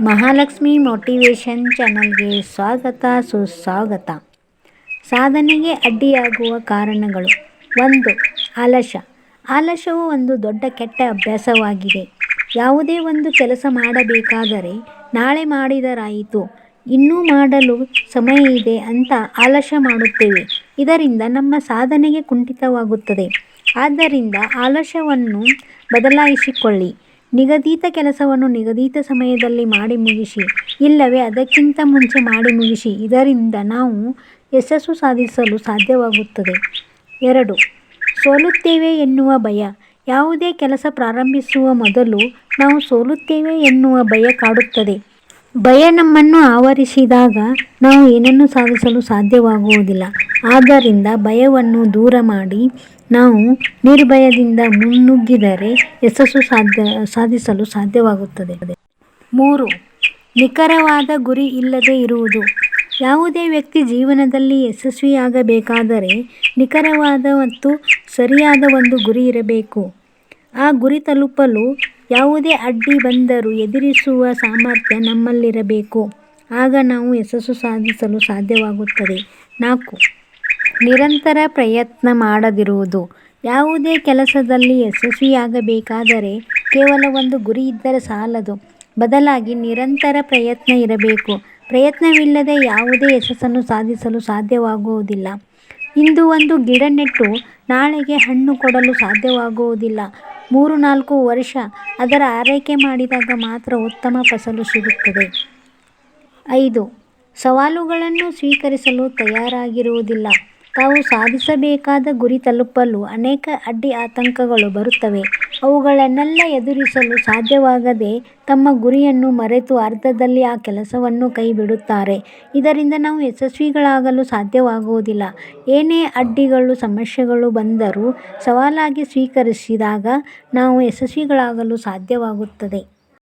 Mahalakshmi motivation ಚಾನಲ್ಗೆ ಸ್ವಾಗತ, ಸುಸ್ವಾಗತ. ಸಾಧನೆಗೆ ಅಡ್ಡಿಯಾಗುವ ಕಾರಣಗಳು. ಒಂದು ಆಲಸ್ಯ ಆಲಸ್ಯವು ಒಂದು ದೊಡ್ಡ ಕೆಟ್ಟ ಅಭ್ಯಾಸವಾಗಿದೆ. ಯಾವುದೇ ಒಂದು ಕೆಲಸ ಮಾಡಬೇಕಾದರೆ ನಾಳೆ ಮಾಡಿದರಾಯಿತು. ಇನ್ನೂ ಮಾಡಲು ಸಮಯ ಇದೆ ಅಂತ ಆಲಸ್ಯ ಮಾಡುತ್ತೇವೆ. ಇದರಿಂದ ನಮ್ಮ ಸಾಧನೆಗೆ ಕುಂಠಿತವಾಗುತ್ತದೆ. ಆದ್ದರಿಂದ ಆಲಸ್ಯವನ್ನು ಬದಲಾಯಿಸಿಕೊಳ್ಳಿ. ನಿಗದಿತ ಕೆಲಸವನ್ನು ನಿಗದಿತ ಸಮಯದಲ್ಲಿ ಮಾಡಿ ಮುಗಿಸಿ, ಇಲ್ಲವೇ ಅದಕ್ಕಿಂತ ಮುಂಚೆ ಮಾಡಿ ಮುಗಿಸಿ, ಇದರಿಂದ ನಾವು ಯಶಸ್ಸು ಸಾಧಿಸಲು ಸಾಧ್ಯವಾಗುತ್ತದೆ. ಎರಡು, ಸೋಲುತ್ತೇವೆ ಎನ್ನುವ ಭಯ. ಯಾವುದೇ ಕೆಲಸ ಪ್ರಾರಂಭಿಸುವ ಮೊದಲು ನಾವು ಸೋಲುತ್ತೇವೆ ಎನ್ನುವ ಭಯ ಕಾಡುತ್ತದೆ. ಭಯ ನಮ್ಮನ್ನು ಆವರಿಸಿದಾಗ ನಾವು ಏನನ್ನು ಸಾಧಿಸಲು ಸಾಧ್ಯವಾಗುವುದಿಲ್ಲ. ಆದ್ದರಿಂದ ಭಯವನ್ನು ದೂರ ಮಾಡಿ ನಾವು ನಿರ್ಭಯದಿಂದ ಮುನ್ನುಗ್ಗಿದರೆ ಯಶಸ್ಸು ಸಾಧ್ಯ, ಸಾಧಿಸಲು ಸಾಧ್ಯವಾಗುತ್ತದೆ. ಮೂರು, ನಿಖರವಾದ ಗುರಿ ಇಲ್ಲದೆ ಇರುವುದು. ಯಾವುದೇ ವ್ಯಕ್ತಿ ಜೀವನದಲ್ಲಿ ಯಶಸ್ವಿಯಾಗಬೇಕಾದರೆ ನಿಖರವಾದ ಮತ್ತು ಸರಿಯಾದ ಒಂದು ಗುರಿ ಇರಬೇಕು. ಆ ಗುರಿ ತಲುಪಲು ಯಾವುದೇ ಅಡ್ಡಿ ಬಂದರೂ ಎದುರಿಸುವ ಸಾಮರ್ಥ್ಯ ನಮ್ಮಲ್ಲಿರಬೇಕು. ಆಗ ನಾವು ಯಶಸ್ಸು ಸಾಧಿಸಲು ಸಾಧ್ಯವಾಗುತ್ತದೆ. ನಾಲ್ಕು ನಿರಂತರ ಪ್ರಯತ್ನ ಮಾಡದಿರುವುದು. ಯಾವುದೇ ಕೆಲಸದಲ್ಲಿ ಯಶಸ್ವಿಯಾಗಬೇಕಾದರೆ ಕೇವಲ ಒಂದು ಗುರಿ ಇದ್ದರೆ ಸಾಲದು. ಬದಲಾಗಿ ನಿರಂತರ ಪ್ರಯತ್ನ ಇರಬೇಕು. ಪ್ರಯತ್ನವಿಲ್ಲದೆ ಯಾವುದೇ ಯಶಸ್ಸನ್ನು ಸಾಧಿಸಲು ಸಾಧ್ಯವಾಗುವುದಿಲ್ಲ. ಇಂದು ಒಂದು ಗಿಡ ನೆಟ್ಟು ನಾಳೆಗೆ ಹಣ್ಣು ಕೊಡಲು ಸಾಧ್ಯವಾಗುವುದಿಲ್ಲ. ಮೂರು ನಾಲ್ಕು ವರ್ಷ ಅದರ ಆರೈಕೆ ಮಾಡಿದಾಗ ಮಾತ್ರ ಉತ್ತಮ ಫಸಲು ಸಿಗುತ್ತದೆ. ಐದು. ಸವಾಲುಗಳನ್ನು ಸ್ವೀಕರಿಸಲು ತಯಾರಾಗಿರುವುದಿಲ್ಲ. ತಾವು ಸಾಧಿಸಬೇಕಾದ ಗುರಿ ತಲುಪಲು ಅನೇಕ ಅಡ್ಡಿ ಆತಂಕಗಳು ಬರುತ್ತವೆ. ಅವುಗಳನ್ನೆಲ್ಲ ಎದುರಿಸಲು ಸಾಧ್ಯವಾಗದೆ ತಮ್ಮ ಗುರಿಯನ್ನು ಮರೆತು ಅರ್ಧದಲ್ಲಿ ಆ ಕೆಲಸವನ್ನು ಕೈಬಿಡುತ್ತಾರೆ. ಇದರಿಂದ ನಾವು ಯಶಸ್ವಿಗಳಾಗಲು ಸಾಧ್ಯವಾಗುವುದಿಲ್ಲ. ಏನೇ ಅಡ್ಡಿಗಳು, ಸಮಸ್ಯೆಗಳು ಬಂದರೂ ಸವಾಲಾಗಿ ಸ್ವೀಕರಿಸಿದಾಗ ನಾವು ಯಶಸ್ವಿಗಳಾಗಲು ಸಾಧ್ಯವಾಗುತ್ತದೆ.